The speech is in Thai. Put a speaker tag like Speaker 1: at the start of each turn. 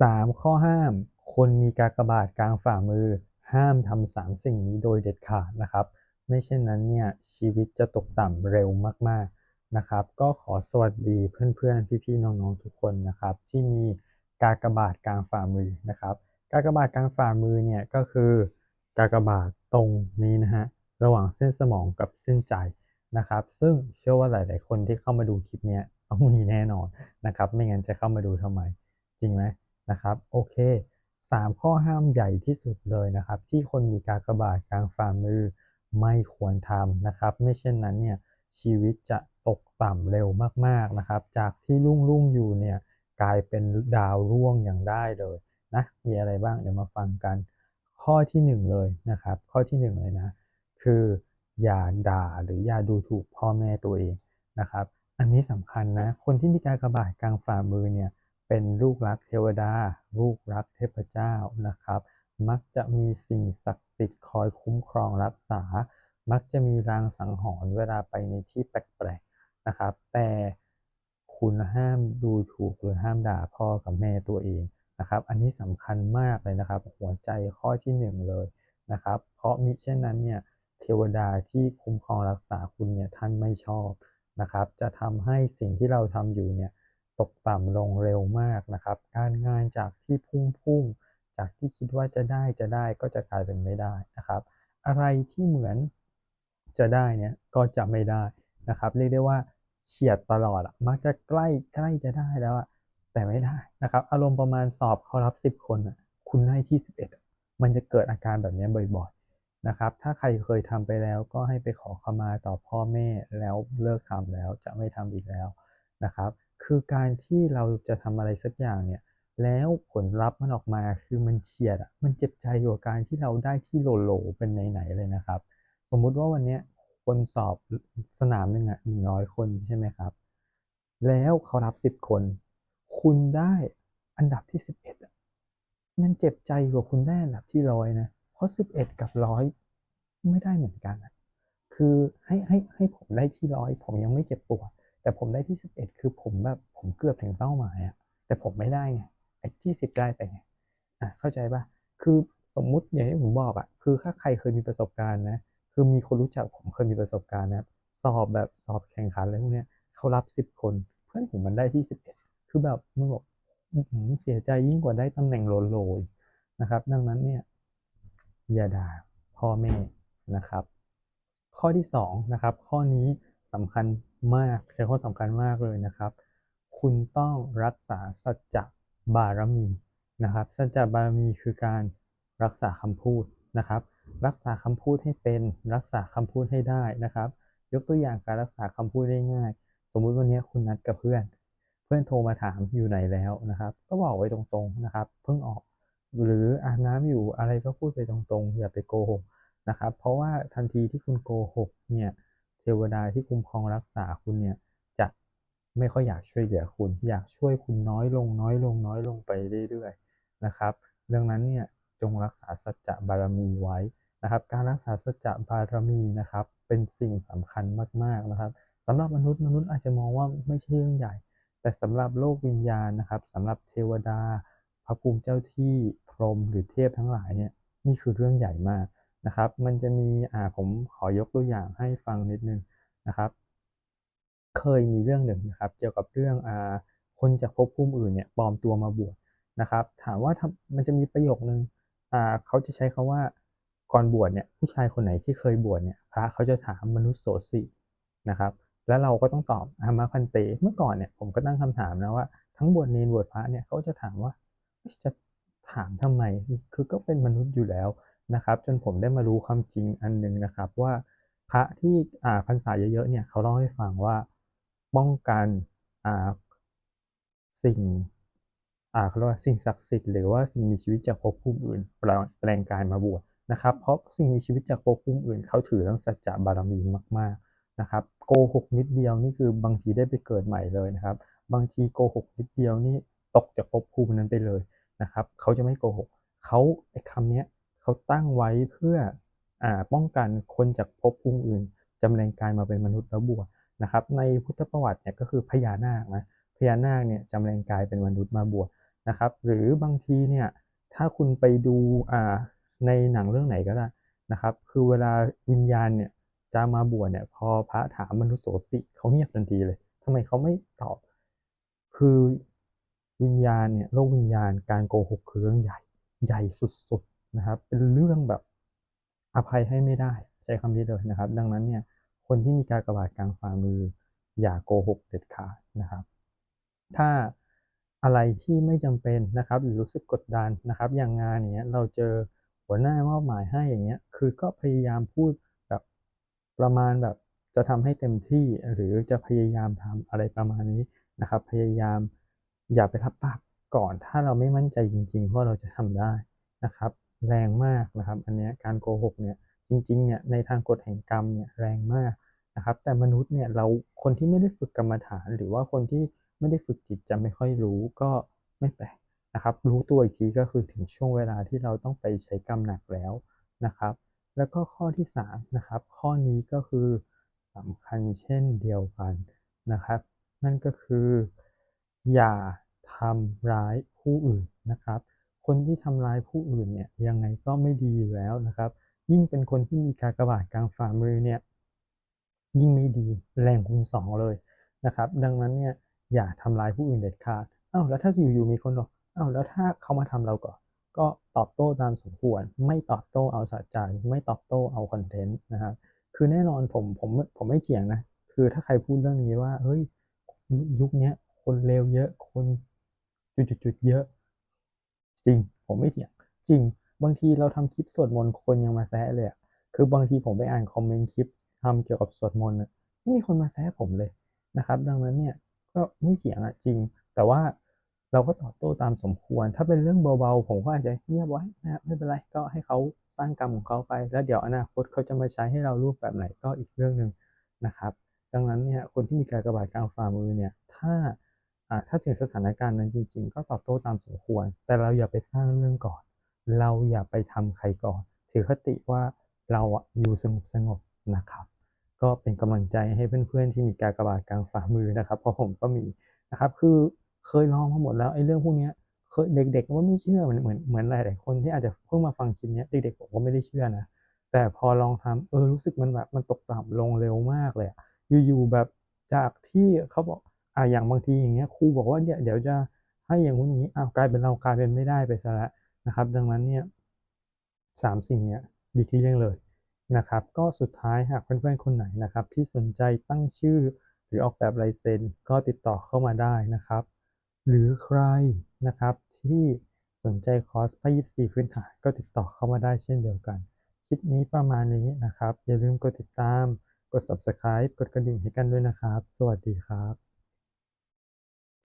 Speaker 1: 3 ข้อห้าม คนมีกากบาทกลางฝ่ามือ ห้ามทำสามสิ่งนี้โดยเด็ดขาดนะครับ ไม่เช่นนั้นเนี่ยชีวิตจะตกต่ำเร็วมากๆนะครับ ก็ขอสวัสดีเพื่อนๆ พี่ๆ น้องๆ ทุกคนนะครับ ที่มีกากบาทกลางฝ่ามือนะครับ กากบาทกลางฝ่ามือเนี่ยก็คือกากบาทตรงนี้นะฮะระหว่างเส้นสมองกับเส้นใจนะครับ ซึ่งเชื่อว่าหลาย ๆ คนที่เข้ามาดูคลิปเนี้ยต้องมีแน่นอนนะครับ ไม่งั้นจะเข้ามาดูทำไม จริงไหม นะครับโอเค 3 ข้อห้ามใหญ่ที่สุดเลยนะครับ ที่คนมีกากบาทกลางฝ่ามือไม่ควรทำนะครับ ไม่เช่นนั้นเนี่ยชีวิตจะตกต่ำเร็วมากๆนะครับ จากที่รุ่งรุ่งอยู่เนี่ยกลายเป็นดาวร่วงอย่างได้เลยนะมีอะไรบ้างเดี๋ยวมาฟังกัน ข้อที่ 1 เลยนะครับ ข้อที่1เลยนะคืออย่าด่าหรืออย่าดูถูกพ่อแม่ตัวเองนะครับ อันนี้สำคัญนะคนที่มีกากระบาทกลางฝ่ามือเนี่ย เป็นลูกรักเทวดา ลูกรักเทพเจ้านะครับ มักจะมีสิ่งศักดิ์สิทธิ์คอยคุ้มครองรักษา มักจะมีรางสังหรณ์เวลาไปในที่แปลกๆนะครับ แต่คุณห้ามดูถูกหรือห้ามด่าพ่อกับแม่ตัวเองนะครับ อันนี้สำคัญมากเลยนะครับ หัวใจข้อที่หนึ่งเลยนะครับ เพราะมิเช่นนั้นเนี่ยเทวดาที่คุ้มครองรักษาคุณเนี่ยท่านไม่ชอบนะครับ จะทำให้สิ่งที่เราทำอยู่เนี่ย ตกต่ำลงเร็วมากนะครับ การงานจากที่พุ่งพุ่งจากที่คิดว่าจะได้จะได้ก็จะกลายเป็นไม่ได้นะครับ อะไรที่เหมือนจะได้เนี่ยก็จะไม่ได้นะครับ เรียกได้ว่าเฉียดตลอดมักจะใกล้ใกล้จะได้แล้วแต่ไม่ได้นะครับ อารมณ์ประมาณสอบเขารับ 10 คนคุณได้ที่ 11 มันจะเกิดอาการแบบนี้บ่อยๆนะครับ ถ้าใครเคยทำไปแล้วก็ให้ไปขอขมาต่อพ่อแม่แล้วเลิกทำแล้วจะไม่ทำอีกแล้วนะครับคือการที่เราจะทำอะไรสักอย่างเนี่ย แล้วผลลัพธ์มันออกมาคือมันเฉียดอะมันเจ็บใจกว่าการที่เราได้ที่โหลๆเป็นไหนๆเลยนะครับ สมมุติว่าวันเนี้ยคนสอบสนามหนึ่งอะหนึ่งร้อยคนใช่ไหมครับ แล้วเขารับสิบคน คุณได้อันดับที่สิบเอ็ดมันเจ็บใจกว่าคุณได้อันดับที่ร้อยนะ เพราะสิบเอ็ดกับร้อยไม่ได้เหมือนกัน คือให้ให้ให้ผมได้ที่ร้อยผมยังไม่เจ็บปวด แต่ผมได้ที่สิบเอ็ดคือผมแบบผมเกือบถึงเป้าหมายอะแต่ผมไม่ได้ไงไอ้ที่สิบได้ไปไงอะเข้าใจปะคือสมมุติอย่างที่ผมบอกอะคือถ้าใครเคยมีประสบการณ์นะคือมีคนรู้จักผมเคยมีประสบการณ์นะสอบแบบสอบแข่งขันอะไรพวกเนี้ยเขารับสิบคน เพื่อนผมมันได้ที่สิบเอ็ดคือแบบมันบอกอื้อหือเสียใจยิ่งกว่าได้ตำแหน่งโลโลๆนะครับ ดังนั้นเนี่ยอย่าด่าพ่อแม่นะครับ ข้อที่สองนะครับข้อนี้ สำคัญมาก ใช้ข้อสำคัญมากเลยนะครับ คุณต้องรักษาสัจจะบารมีนะครับสัจจะบารมีคือการรักษาคำพูดนะครับ รักษาคำพูดให้เป็นรักษาคำพูดให้ได้นะครับ ยกตัวอย่างการรักษาคำพูดได้ง่าย สมมุติวันนี้คุณนัดกับเพื่อน เพื่อนโทรมาถามอยู่ไหนแล้วนะครับ ก็บอกไว้ตรงๆนะครับ เพิ่งออกหรืออาบน้ำอยู่อะไรก็พูดไปตรงๆ อย่าไปโกหกนะครับ เพราะว่าทันทีที่คุณโกหกเนี่ย เทวดาที่คุ้มครองรักษาคุณเนี่ยจะไม่ค่อยอยากช่วยเหลือคุณ อยากช่วยคุณน้อยลงน้อยลงน้อยลงไปเรื่อยๆนะครับดังนั้นเนี่ยจงรักษาสัจจะบารมีไว้นะครับ การรักษาสัจจะบารมีนะครับ เป็นสิ่งสำคัญมากๆนะครับสำหรับมนุษย์มนุษย์อาจจะมองว่าไม่ใช่เรื่องใหญ่ แต่สำหรับโลกวิญญาณนะครับสำหรับเทวดาพระภูมิเจ้าที่พรหมหรือเทพทั้งหลายเนี่ยนี่คือเรื่องใหญ่มาก นะครับ มันจะมีอ่าผมขอยกตัวอย่างให้ฟังนิดนึงนะครับ เคยมีเรื่องหนึ่งนะครับ เกี่ยวกับเรื่องอ่าคนจากภพภูมิอื่นเนี่ยปลอมตัวมาบวชนะครับ ถามว่าทำมันจะมีประโยคนึงอ่าเขาจะใช้คาว่าก่อนบวชเนี่ยผู้ชายคนไหนที่เคยบวชเนี่ยพระเขาจะถามมนุษย์โสสินะครับ แล้วเราก็ต้องตอบอามาพันเต เมื่อก่อนเนี่ยผมก็ตั้งคำถามนะว่าทั้งบวชเนรบวชพระเนี่ยเขาจะถามว่าจะถามทำไมคือก็เป็นมนุษย์อยู่แล้ว นะครับ จนผมได้มารู้ความจริงอันหนึ่งนะครับ ว่าพระที่อ่าพรรษาเยอะๆเนี่ยเขาเล่าให้ฟังว่าป้องกันอ่าสิ่งอ่าเขาเรียกว่าสิ่งศักดิ์สิทธิ์หรือว่าสิ่งมีชีวิตจากภพภูมิอื่นแปลงกายมาบวชนะครับ เพราะสิ่งมีชีวิตจากภพภูมิอื่น เขาถือเรื่องสัจจะบารมีมากๆนะครับโกหกนิดเดียวนี่คือบางทีได้ไปเกิดใหม่เลยนะครับ บางทีโกหกนิดเดียวนี่ตกจากภพภูมินั้นไปเลยนะครับ เขาจะไม่โกหกเขาไอ้คำเนี้ย เขาตั้งไว้เพื่ออป้องกันคนจากภพภูมิอื่นจำแรงกายมาเป็นมนุษย์แล้วบวชนะครับ ในพุทธประวัติเนี่ยก็คือพญานาคนะพญานาคเนี่ยจำแรงกายเป็นมนุษย์มาบวชนะครับ หรือบางทีเนี่ยถ้าคุณไปดูในหนังเรื่องไหนก็ได้นะครับ คือเวลาวิญญาณเนี่ยจะมาบวชเนี่ยพอพระถามมนุษย์โสสิเขาเงียบทันทีเลยทำไมเขาไม่ตอบ คือวิญญาณเนี่ยโลกวิญญาณการโกหกคือเรื่องใหญ่ใหญ่สุด นะครับ เป็นเรื่องแบบอภัยให้ไม่ได้ใช้คำนี้เลยนะครับ ดังนั้นเนี่ยคนที่มีการกระบาดกลางฝ่ามือ อย่าโกหกเด็ดขาดนะครับ ถ้าอะไรที่ไม่จำเป็นนะครับหรือรู้สึกกดดันนะครับ อย่างงานเงี้ยเราเจอหัวหน้ามอบหมายให้อย่างเงี้ยคือก็พยายามพูดแบบประมาณแบบจะทำให้เต็มที่หรือจะพยายามทำอะไรประมาณนี้นะครับ พยายามอย่าไปรับปากก่อน ถ้าเราไม่มั่นใจจริงๆว่าเราจะทำได้นะครับ แรงมากนะครับ อันนี้การโกหกเนี่ยจริงๆเนี่ยในทางกฎแห่งกรรมเนี่ยแรงมากนะครับแต่มนุษย์เนี่ยเราคนที่ไม่ได้ฝึกกรรมฐาน หรือว่าคนที่ไม่ได้ฝึกจิตจะไม่ค่อยรู้ก็ไม่แปลกนะครับรู้ตัวอีกทีก็คือถึงช่วงเวลาที่เราต้องไปใช้กรรมหนักแล้วนะครับ แล้วก็ข้อที่3นะครับข้อนี้ก็คือสำคัญเช่นเดียวกันนะครับ นั่นก็คือ อย่าทำร้ายผู้อื่นนะครับ คนที่ทำร้ายผู้อื่นเนี่ยยังไงก็ไม่ดีอยู่แล้วนะครับ ยิ่งเป็นคนที่มีกากบาทกลางฝ่ามือเนี่ยยิ่งไม่ดีแรงคูณสองเลยนะครับ ดังนั้นเนี่ยอย่าทำร้ายผู้อื่นเด็ดขาดอ้าวแล้วถ้าอยู่ๆมีคนบอกอ้าวแล้วถ้าเขามาทำเราก่อนก็ตอบโต้ตามสมควร ไม่ตอบโต้เอาสะใจ ไม่ตอบโต้เอาคอนเทนต์นะครับคือแน่นอนผมผมผมไม่เถียงนะ คือถ้าใครพูดเรื่องนี้ว่าเฮ้ยยุคนี้คนเลวเยอะคนจุดๆเยอะ จริง ผมไม่เถียง จริง บางทีเราทำคลิปสวดมนต์คนยังมาแซะเลยอะคือบางทีผมไปอ่านคอมเมนต์คลิปทำเกี่ยวกับสวดมนต์ไม่มีคนมาแซะผมเลยนะครับ ดังนั้นเนี่ยก็ไม่เถียงอะจริง แต่ว่าเราก็ตอบโต้ตามสมควร ถ้าเป็นเรื่องเบาๆ ผมก็อาจจะเงียบไว้นะครับไม่เป็นไร ก็ให้เขาสร้างกรรมของเขาไป แล้วเดี๋ยวอนาคตเขาจะมาใช้ให้เรารูปแบบไหนก็อีกเรื่องหนึ่งนะครับ ดังนั้นเนี่ยคนที่มีการกระบาดกลางฝ่ามือเนี่ย ถ้า ถ้าถึงสถานการณ์นั้นจริง ๆ ก็ตอบโต้ตามสมควร แต่เราอย่าไปสร้างเรื่องก่อน เราอย่าไปทำใครก่อน ถือคติว่าเราอยู่สงบสงบนะครับ ก็เป็นกำลังใจให้เพื่อนๆที่มีการกระบาดกลางฝ่ามือนะครับ เพราะผมก็มีนะครับ คือเคยลองมาหมดแล้วไอ้เรื่องพวกนี้เคยเด็กๆว่าไม่เชื่อเหมือนเหมือนเหมือนหลายๆคนที่อาจจะเพิ่งมาฟังคลิปนี้เด็กๆผมก็ไม่ได้เชื่อนะแต่พอลองทำเออรู้สึกมันแบบมันตกต่ำลงเร็วมากเลยอยู่ๆแบบจากที่เขาบอก อ่าอย่างบางทีอย่างเงี้ยครูบอกว่าเนี่ยเดี๋ยวจะให้อย่างนู้นอย่างนี้อ้าวกลายเป็นเรากลายเป็นไม่ได้ไปซะแล้วนะครับ ดังนั้นเนี่ยสามสิ่งเนี้ยดีที่เลี่ยงเลยนะครับ ก็สุดท้ายหากเพื่อนๆคนไหนนะครับ ที่สนใจตั้งชื่อหรือออกแบบลายเซ็นก็ติดต่อเข้ามาได้นะครับ หรือใครนะครับที่สนใจคอร์สพยิบสี่พื้นฐานก็ติดต่อเข้ามาได้เช่นเดียวกัน คลิปนี้ประมาณนี้นะครับ อย่าลืมกดติดตาม กด subscribe กดกระดิ่งให้กันด้วยนะครับ สวัสดีครับ